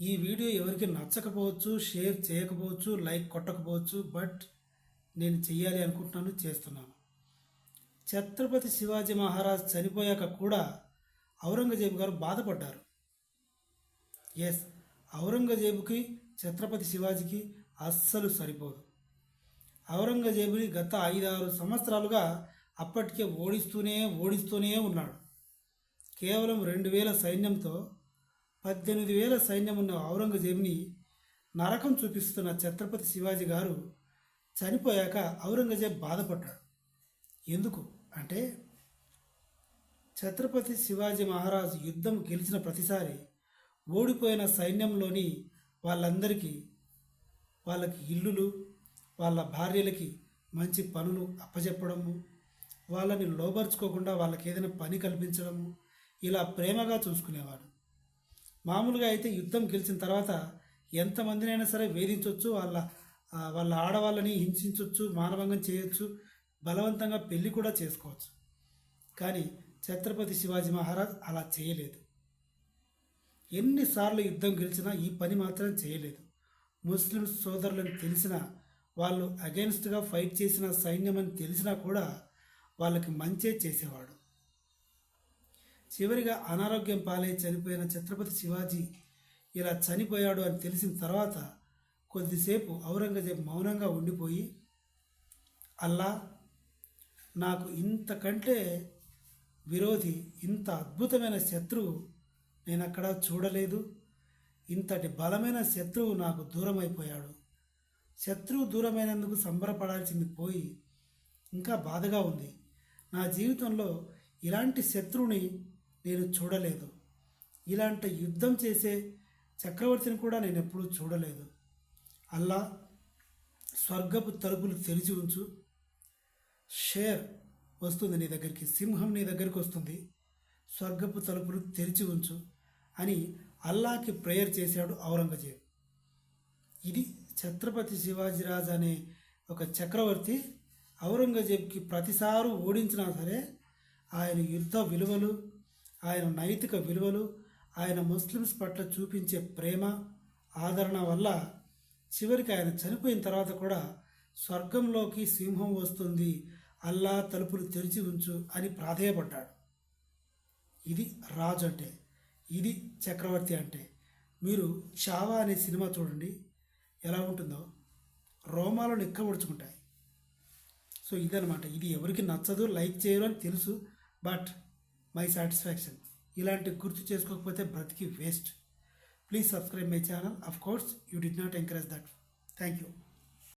ఈ వీడియో ఎవరికి నచ్చకపోవచ్చు షేర్ చేయకపోవచ్చు లైక్ కొట్టకపోవచ్చు బట్ నేను చెయ్యాలి అనుకుంటున్నాను చేస్తున్నాను. ఛత్రపతి శివాజీ మహారాజ్ చనిపోయాక కూడా ఔరంగజేబు గారు బాధపడ్డారు. ఎస్ ఔరంగజేబుకి ఛత్రపతి శివాజీకి అస్సలు సరిపోదు. ఔరంగజేబుని గత ఐదారు సంవత్సరాలుగా అప్పటికే ఓడిస్తూనే ఓడిస్తూనే ఉన్నాడు. కేవలం రెండు వేల సైన్యంతో పద్దెనిమిది వేల సైన్యం ఉన్న ఔరంగజేబుని నరకం చూపిస్తున్న ఛత్రపతి శివాజీ గారు చనిపోయాక ఔరంగజేబ్ బాధపడ్డాడు. ఎందుకు? అంటే ఛత్రపతి శివాజీ మహారాజు యుద్ధం గెలిచిన ప్రతిసారి ఓడిపోయిన సైన్యంలోని వాళ్ళందరికీ వాళ్ళకి ఇల్లులు వాళ్ళ భార్యలకి మంచి పనులు అప్పచెప్పడము వాళ్ళని లోబర్చుకోకుండా వాళ్ళకి ఏదైనా పని కల్పించడము ఇలా ప్రేమగా చూసుకునేవాడు. మామూలుగా అయితే యుద్ధం గెలిచిన తర్వాత ఎంతమందినైనా సరే వేధించవచ్చు వాళ్ళ వాళ్ళ ఆడవాళ్ళని హింసించవచ్చు మానభంగం చేయొచ్చు బలవంతంగా పెళ్ళి కూడా చేసుకోవచ్చు. కానీ ఛత్రపతి శివాజీ మహారాజ్ అలా చేయలేదు. ఎన్నిసార్లు యుద్ధం గెలిచినా ఈ పని మాత్రం చేయలేదు. ముస్లిం సోదరులను తెలిసినా వాళ్ళు అగెన్స్ట్గా ఫైట్ చేసిన సైన్యం అని తెలిసినా కూడా వాళ్ళకి మంచే చేసేవాడు. చివరిగా అనారోగ్యం పాలై చనిపోయిన ఛత్రపతి శివాజీ ఇలా చనిపోయాడు అని తెలిసిన తర్వాత కొద్దిసేపు ఔరంగజేబ్ మౌనంగా ఉండిపోయి అల్లా నాకు ఇంతకంటే విరోధి ఇంత అద్భుతమైన శత్రువు నేను అక్కడ చూడలేదు. ఇంతటి బలమైన శత్రువు నాకు దూరం అయిపోయాడు శత్రువు దూరమైనందుకు సంబరపడాల్సింది పోయి ఇంకా బాధగా ఉంది. నా జీవితంలో ఇలాంటి శత్రువుని నేను చూడలేదు. ఇలాంటి యుద్ధం చేసే చక్రవర్తిని కూడా నేను ఎప్పుడూ చూడలేదు. అల్లా స్వర్గపు తలుపులు తెరిచి ఉంచు. షేర్ వస్తుంది నీ దగ్గరికి సింహం నీ దగ్గరికి వస్తుంది. స్వర్గపు తలుపులు తెరిచి ఉంచు అని అల్లాకి ప్రేయర్ చేశాడు ఔరంగజేబ్. ఇది ఛత్రపతి శివాజీరాజ్ అనే ఒక చక్రవర్తి ఔరంగజేబ్కి ప్రతిసారు ఓడించినా సరే ఆయన యుద్ధ విలువలు ఆయన నైతిక విలువలు ఆయన ముస్లిమ్స్ పట్ల చూపించే ప్రేమ ఆదరణ వల్ల చివరికి ఆయన చనిపోయిన తర్వాత కూడా స్వర్గంలోకి సింహం వస్తుంది. అల్లా తలుపులు తెరిచి ఉంచు అని ప్రాధేయపడ్డాడు. ఇది రాజు అంటే ఇది చక్రవర్తి అంటే. మీరు చావా అనే సినిమా చూడండి. ఎలా ఉంటుందో? రోమాలను ఎక్కబడుచుకుంటాయి. సో ఇదనమాట ఇది ఎవరికి నచ్చదు లైక్ చేయరు అని తెలుసు. But my satisfaction. ఇలాంటి గుర్తు చేసుకోకపోతే బ్రతికి waste. Please subscribe my channel. Of course you did not encourage that thank you